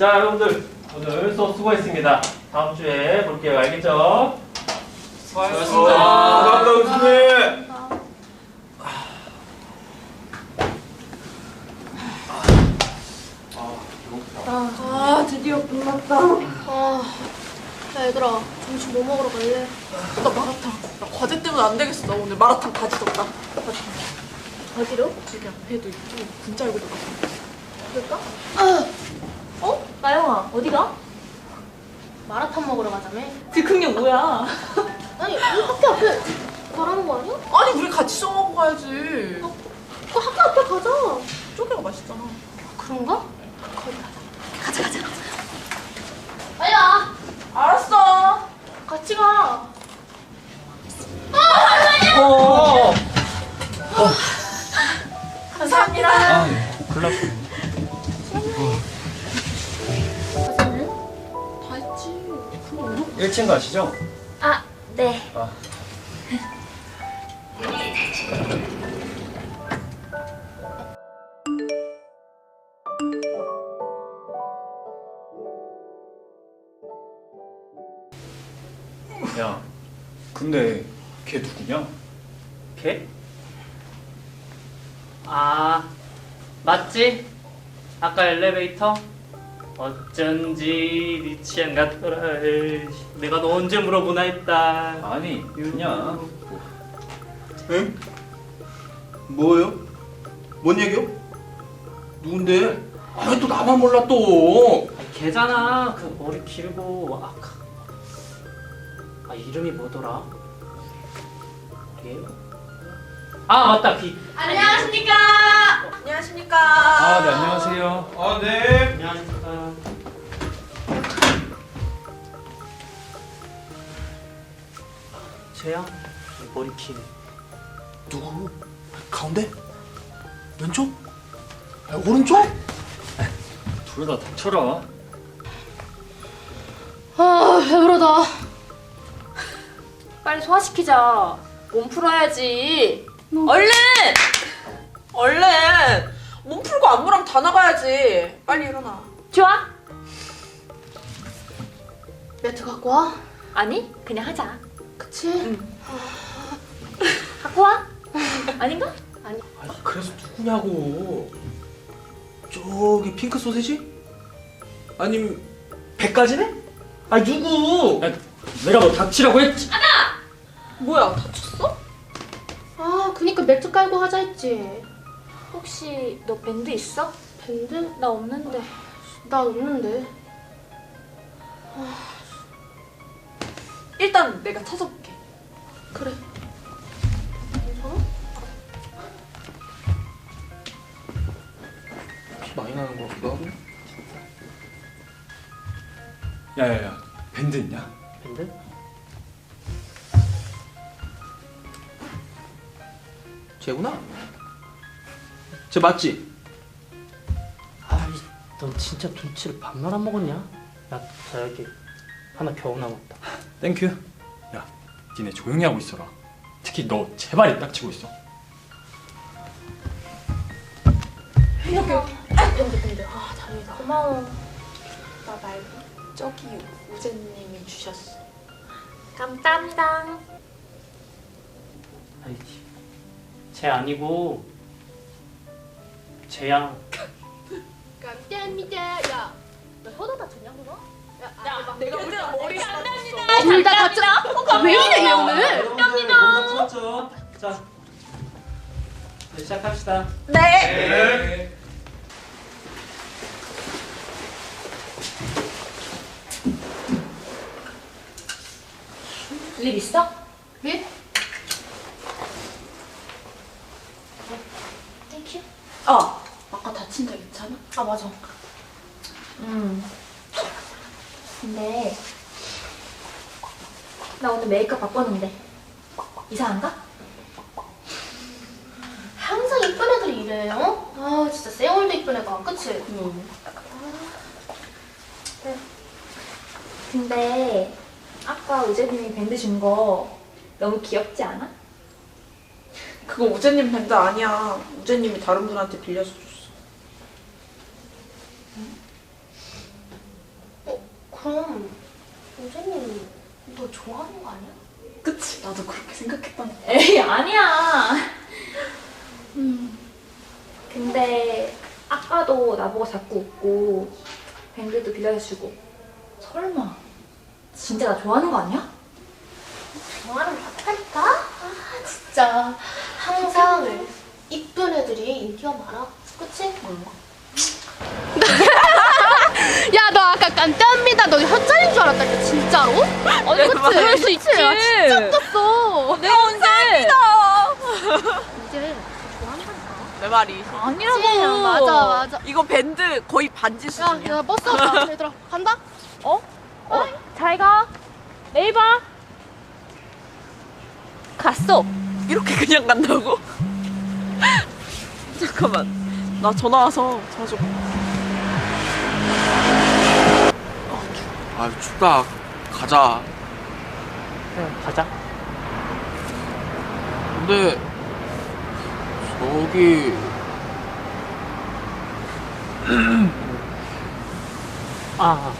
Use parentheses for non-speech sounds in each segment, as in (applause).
자, 여러분들 오늘 수업 수고했습니다. 다음 주에 볼게요. 알겠죠? 수고하셨습니다. 감사합니다, 교수님. 아 드디어 끝났다. 아 야, 얘들아 점심 뭐 먹으러 갈래? 나 마라탕. 나 과제 때문에 안 되겠어. 오늘 마라탕 가지던다. 어디로? 여기 앞에도 있고 진짜 얼굴도 가. 그럴까? 아, 어? 나영아 어디가? 마라탕 먹으러 가자며. 그게 뭐야? 아니 우리 학교 앞에 가라는 거 아니야? 아니 우리 같이 정하고 가야지. 그 학교 앞에 가자. 쪼개가 맛있잖아. 그런가? 거기 가자. 가자 가자 가자. 빨리 와. 알았어. 같이 가. 어. 감사합니다. 아, 골랐어. 과 1층 가시죠? 아 네. 아. 야, 근데 걔 누구냐? 걔? 아, 맞지? 아까 엘리베이터? 어쩐지 네 취향 같더라. 에이씨, 내가 너 언제 물어보나 했다. 아니, 그냥 응? 뭐예요? 뭔 얘기요? 누군데? 아, 또 나만 몰라 또. 아, 걔잖아. 그 머리 길고 아까. 아 이름이 뭐더라? 걔? 아 맞다 비. 안녕하십니까? 안녕하십니까. 아, 네, 안녕하세요. 아, 네. 안녕하십니까. 쟤야? 머리 긴. 누구? 가운데? 왼쪽? 아, 오른쪽? 둘 다 닥쳐라. 아 배부르다. 빨리 소화시키자. 몸 풀어야지. 얼른! 얼른 몸 풀고 안무랑 다 나가야지. 빨리 일어나. 좋아? 매트 갖고 와. 아니, 그냥 하자. 그치? 갖고 와? 아닌가? 아니, 그래서 누구냐고. 저기 핑크 소세지? 아님 백가지네? 아 누구? 야, 내가 너 닥치라고 했지. 뭐야 다쳤어? 아 그니까 매트 깔고 하자 했지. 혹시 너 밴드 있어? 밴드? 나 없는데. 나 없는데. 일단 내가 찾아볼게. 그래. 괜찮아? 피 많이 나는 것 같기도 하고. 야야야, 밴드 있냐? 밴드? 쟤구나. 쟤 맞지? 아이, 넌 진짜 눈치를 반만 안 먹었냐? 야, 자 여기 하나 겨우 남았다. 땡큐. 야, 니네 조용히 하고 있어라. 특히 너 제발이 딱치고 있어. 여기 밴드. 아 다행이다. 고마워. 나 말고 저기 우재님이 주셨어. 감사합니다. 아니지. 쟤 아니고 쟤야. 감사합니다. 야, 너 혀도 다쳤냐 그거? 야, 내가 볼때 머리 둘다 다쳤. 왜 이래 얘 오늘? 감사합니다. 풀었죠. 자, 이제 시작합시다. 네. 일 있어? 왜? 땡큐. 어. 다친 데 괜찮아? 아 맞아. 음. 근데 나 오늘 메이크업 바꿨는데 이상한가? 항상 이쁜 애들이 이래. 어? 아 진짜 쌩얼도 이쁜 애가. 그치? 응. 근데 아까 우재님이 밴드 준 거 너무 귀엽지 않아? 그거 우재님 밴드 아니야. 우재님이 다른 분한테 빌려서 줬어. 어, 그럼 우재님 너 좋아하는 거 아니야? 그치, 나도 그렇게 생각했던 거 에이, 아니야. 음. 근데 아까도 나보고 자꾸 웃고 밴드도 빌려주시고 설마 진짜 나 좋아하는 거 아니야? 좋아하는 거 같다니까? 아, 진짜. 항상 이쁜 애들이 인기가 많아. 그치? 몰라. (laughs) 야 너 아까 깜짝입니다 너 혀짜린 줄 알았다니까 진짜로? 아니 그치? 그럴 수 있지 야 진짜 웃겼어 내가 언제? (laughs) 이제 좋아한다니까 내 말이. 아니라고 맞아 맞아 이거 밴드 거의 반지 야, 수준이야. 야 버스 왔다 (laughs) 얘들아 간다 잘 가. 내일 봐. 갔어. 이렇게 그냥 간다고? 잠깐만. 나 전화 와서 좀. 아 춥다. 가자. 그냥 가자. 근데 저기 아,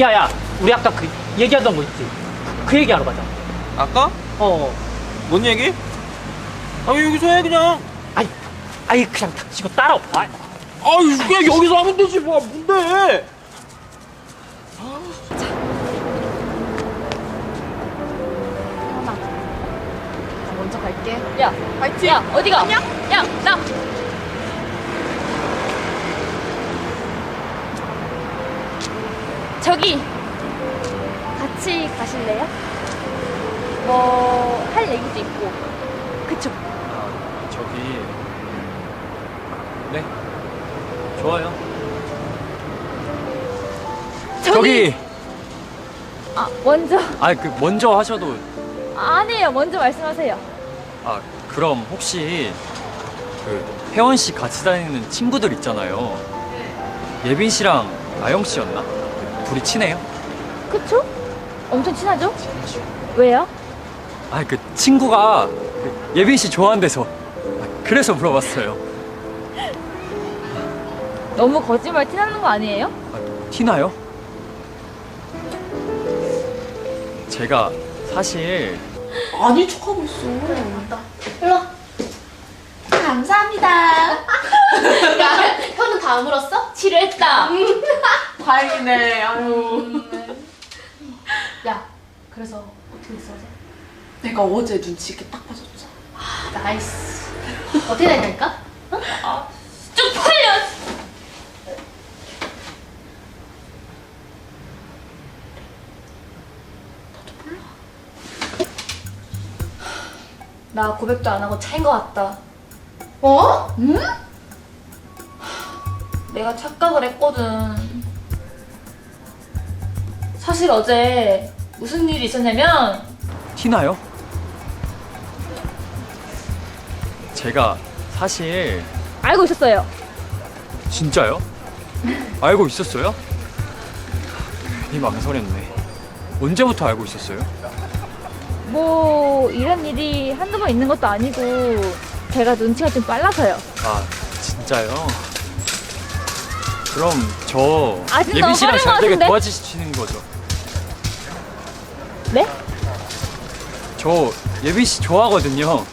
야야, 우리 아까 그 얘기하던 거 있지? 그 얘기하러 가자. 아까 어, 뭔 얘기? 아 여기서 해 그냥. 아이, 아이 그냥 닥치고 따라와. 아, 아유 그냥 여기서 하면 되지 뭐 뭔데? 먼저 갈게 야, 파이팅! 야, 어디가? 야, 나. 저기 같이 가실래요? 뭐 할 얘기도 있고. 그쵸? 아, 저기 네 좋아요. 저기 아, 먼저. 아 그 먼저 하셔도 아니에요. 먼저 말씀하세요. 아 그럼 혹시 그 혜원 씨 같이 다니는 친구들 있잖아요. 예빈 씨랑 나영 씨였나? 둘이 친해요? 그쵸? 엄청 친하죠? 왜요? 아 그 친구가 그 예빈 씨 좋아한대서 아, 그래서 물어봤어요. 너무 거짓말 티나는 거 아니에요? 아, 티나요? 제가 사실 아니 척하고 있어. 일로 와 감사합니다 (laughs) 야 혀는 다 물었어? 치료했다. 다행이네. 아유. 야 그래서 어떻게 됐어 어제? 내가 어제 눈치 있게 딱 봐줬죠. 나이스 어떻게 되냐니까? 나 고백도 안 하고 차인 것 같다. 어? 내가 착각을 했거든. 사실 어제 무슨 일이 있었냐면 티나요? 제가 사실 알고 있었어요. 진짜요? 알고 있었어요? 괜히 망설였네. 언제부터 알고 있었어요? 뭐 이런 일이 한두 번 있는 것도 아니고 제가 눈치가 좀 빨라서요. 아 진짜요? 그럼 저 아직 예빈 너무 씨랑 빠른 잘것 되게 같은데? 도와주시는 거죠? 네? 저 예빈 씨 좋아하거든요.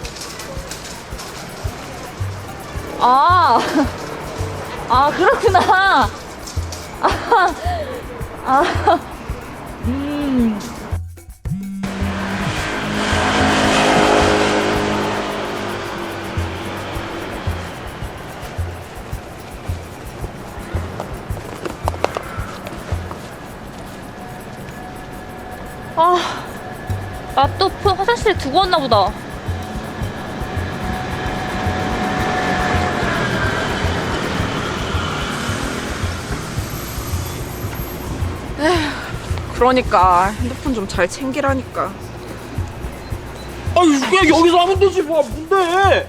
아, (laughs) 아 그렇구나. (laughs) 아, 아, 아, 나또 화장실에 두고 왔나 보다. 그러니까 핸드폰 좀 잘 챙기라니까. 아유 그냥 여기서 하면 되지 뭐 뭔데?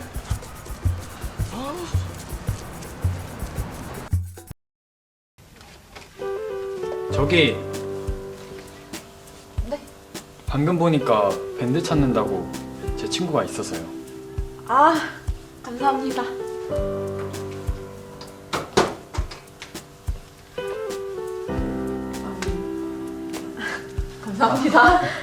저기 네? 방금 보니까 밴드 찾는다고 제 친구가 있어서요. 아 감사합니다. (laughs) 감사합니다.